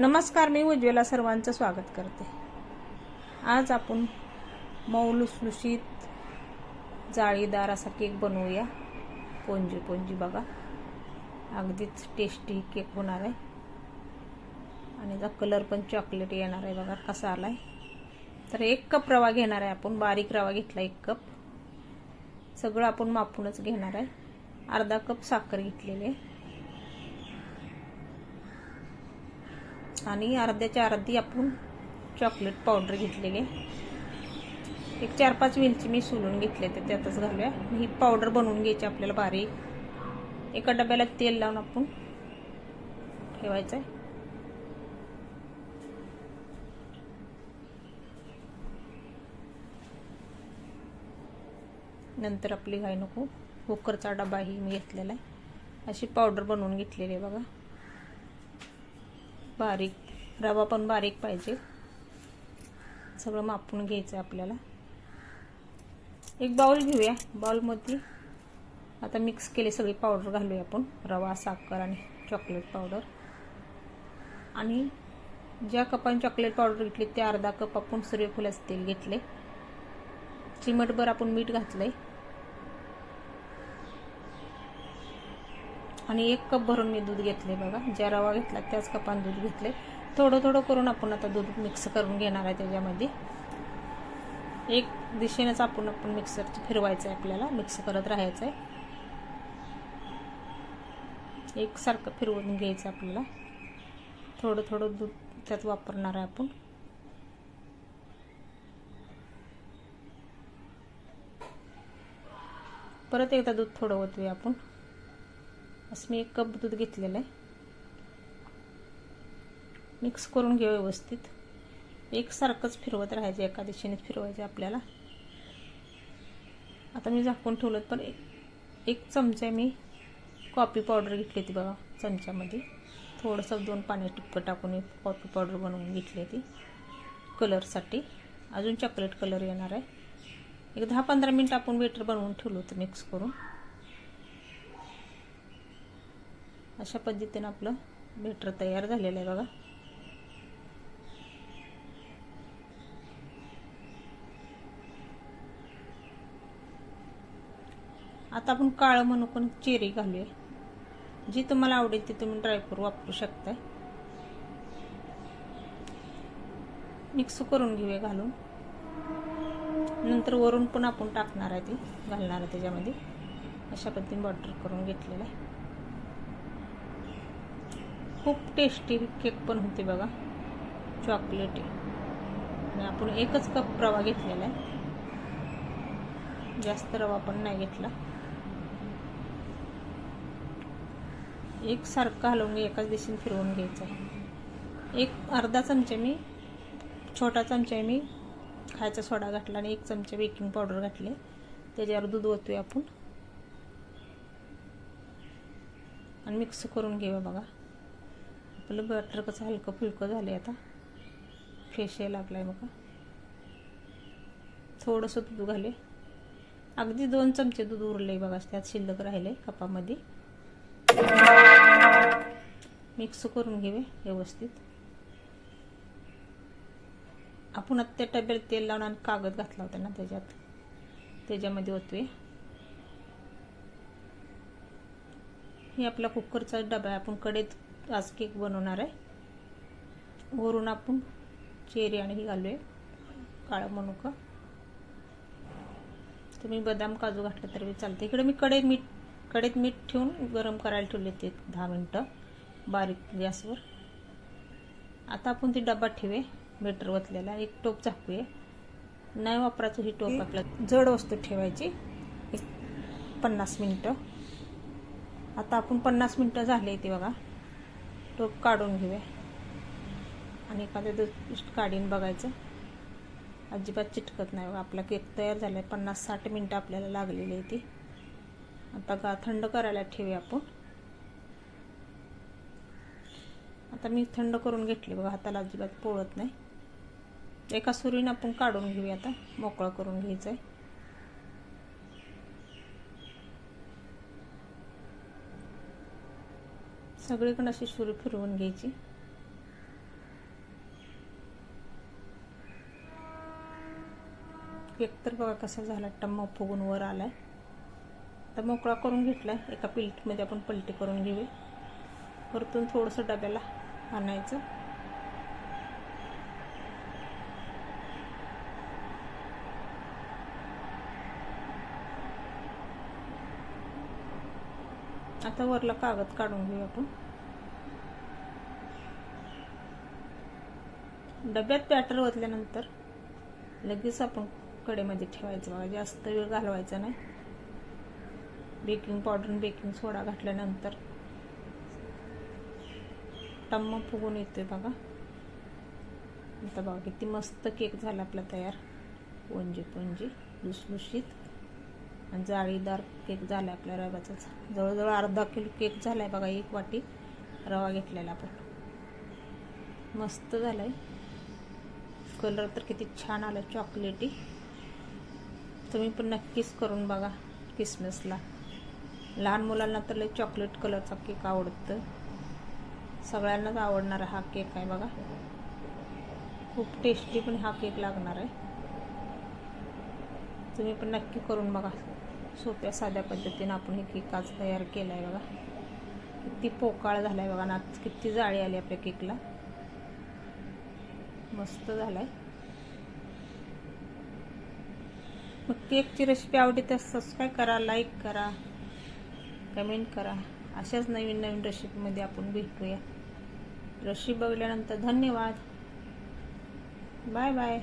नमस्कार मी उज्ज्वला सर्वांचं स्वागत करते. आज आपण मऊ लुसलुशीत जाळीदार असा केक बनवूया. पोंजी पोंजी बघा. अगदीच टेस्टी केक होणार आहे. आणि त्याचा कलर पण चॉकलेट येणार आहे बघा कसा आला आहे तर एक कप रवा घेणार आहे आपण बारीक रवा घेतला एक कप सगळं आपण मापूनच घेणार आहे. अर्धा कप साखर घेतलेली आहे. आणि अर्ध्याच्या अर्धी आपण चॉकलेट पावडर घेतलेली. आहे एक चार पाच वेलची मी सोलून घेतले ते त्यातच घालूया. ही पावडर बनवून घ्यायची आपल्याला बारीक. एका डब्याला तेल लावून आपण ठेवायचं आहे नंतर आपली घाई नको. कुकरचा डबाही मी घेतलेला आहे. अशी पावडर बनवून घेतलेली आहे बघा. बारीक रवा पण बारीक पाहिजे. सगळं मापून घ्यायचं आहे आपल्याला. एक बाउल घेऊया बाउलमध्ये. आता मिक्स केले सगळी पावडर घालूया आपण रवा साखर आणि चॉकलेट पावडर आणि ज्या कपाने चॉकलेट पावडर घेतली ते अर्धा कप आपण सूर्यफूल तेल घेतले. चिमटभर आपण मीठ घातलं आहे आणि एक कप भरून मी दूध घेतले बघा. ज्या रवा घेतला त्याच कपान दूध घेतले. थोडं थोडं करून आपण आता दूध मिक्स करून घेणार आहे त्याच्यामध्ये. एक दिशेनेच आपण आपण मिक्सर फिरवायचं आहे आपल्याला. मिक्स करत राहायचं आहे एकसारखं फिरवून घ्यायचं आपल्याला. थोडं थोडं दूध त्यात वापरणार आहे आपण. परत एकदा दूध थोडं ओतूया आपण. असं मी एक कप दूध घेतलेलं आहे. मिक्स करून घेऊ व्यवस्थित. एकसारखंच फिरवत राहायचं एका दिशेने फिरवायचं आपल्याला. आता मी झाकून ठेवलं पण एक चमचा मी कॉफी पावडर घेतली होती बघा चमच्यामध्ये. थोडंसं दोन पाणी टिपकं टाकून कॉफी पावडर बनवून घेतली होती कलरसाठी अजून चॉकलेट कलर येणार आहे. एक दहा पंधरा मिनटं आपण वेटर बनवून ठेवलं होतं मिक्स करून. अशा पद्धतीनं आपलं बेटर तयार झालेलं आहे बघा. आता आपण काळं म्हणून पण चेरी घालूया. जी तुम्हाला आवडेल ती तुम्ही ड्रायफ्रूट वापरू शकताय. मिक्स करून घेऊया घालून. नंतर वरून पण आपण टाकणार आहे ती घालणार आहे त्याच्यामध्ये. अशा पद्धतीने बॉर्डर करून घेतलेलं आहे. खूप टेस्टी केक पण होते बघा. चॉकलेटी आणि आपण एकच कप रवा घेतलेला आहे. जास्त रवा पण नाही घेतला. एकसारखं हलवून एकाच दिशेने फिरवून घ्यायचं आहे. एक अर्धा चमचा मी छोटा चमचा मी खायचा सोडा घातला आणि एक चमचा बेकिंग पावडर घातले. त्याच्यावर दूध ओतूया आपण. आणि मिक्स करून घेऊया बघा. आपलं बटर कसं हलकं फुलकं झालं आहे आता. फ्रेश यायला लागलं आहे बघा. थोडंसं दूध घाले अगदी दोन चमचे दूध उरले बघा त्यात शिल्लक राहिले कपामध्ये. मिक्स करून घेऊया व्यवस्थित. आपण आत्ता डब्यात तेल लावून आणि कागद घातला होता ना त्याच्यात. त्याच्यामध्ये ओतूया. हे आपला कुकरचा डबा आहे. आपण कडेत आज केक बनवणार आहे. वरून आपण चेरी आणि ही घालूया. काळा मनुका. तुम्ही बदाम काजू घातलं तरी चालतं. इकडे मी कडेत मीठ कडेत मीठ ठेवून गरम करायला ठेवले ते दहा मिनटं बारीक गॅसवर. आता आपण ती डबा ठेवे बेटर वतलेला. एक टोप झाकूया. नाही वापरायचं ही टोप आपल्या जड वस्तू ठेवायची. एक पन्नास मिनटं. आता आपण पन्नास मिनटं झाले ते बघा. टोप काढून घेऊया. आणि एखाद्या काढीन बघायचं. अजिबात चिटकत नाही आपला केक तयार झाला आहे पन्नास साठ मिनटं आपल्याला लागलेली आहे ती. आता गा थंड करायला ठेवूया आपण. आता मी थंड करून घेतले बघा. हाताला अजिबात पोळत नाही. एका सुरीनं आपण काढून घेऊया आता. मोकळं करून घ्यायचं आहे सगळीकडे अशी सुरू फिरवून घ्यायची. एकतर बघा कसा झाला टम्मा फुगून वर आलाय. तर मोकळा करून घेतला आहे एका पिल्टमध्ये आपण पलटी करून घेऊ परतून थोडंसं डब्याला आणायचं. आता वरला कागद काढून घेऊ आपण. डब्यात बॅटर ओतल्यानंतर लगेच आपण कडेमध्ये ठेवायचं बघा जास्त वेळ घालवायचा नाही. बेकिंग पावडर आणि बेकिंग सोडा घातल्यानंतर टम्म फुगून येतोय बघा. आता बघा किती मस्त केक झाला आपला तयार. पोंजी पोंजी लुसलुशीत. जाळीदार केक झाला आपल्या रव्याचाच. जवळजवळ अर्धा किलो केक झाला आहे बघा एक वाटी रवा घेतलेला आपण. मस्त झालाय. कलर तर किती छान आला चॉकलेटी तुम्ही पण नक्कीच करून बघा किसमिसला लहान मुलांना तर लय चॉकलेट कलरचा केक आवडतं. सगळ्यांनाच आवडणारा हा केक आहे बघा. खूप टेस्टी पण हा केक लागणार आहे. तुम्ही पण नक्की करून बघा. सोप्या साध्या पद्धतीनं आपण हे केक आज तयार केला आहे बघा. किती पोकाळ झाला आहे बघा ना किती जाळी आली आपल्या केकला. मस्त झाला आहे मग केकची रेसिपी आवडली तर सबस्क्राईब करा लाईक करा कमेंट करा. अशाच नवीन नवीन रेसिपीमध्ये आपण भेटूया. रेसिपी बघल्यानंतर धन्यवाद. Bye bye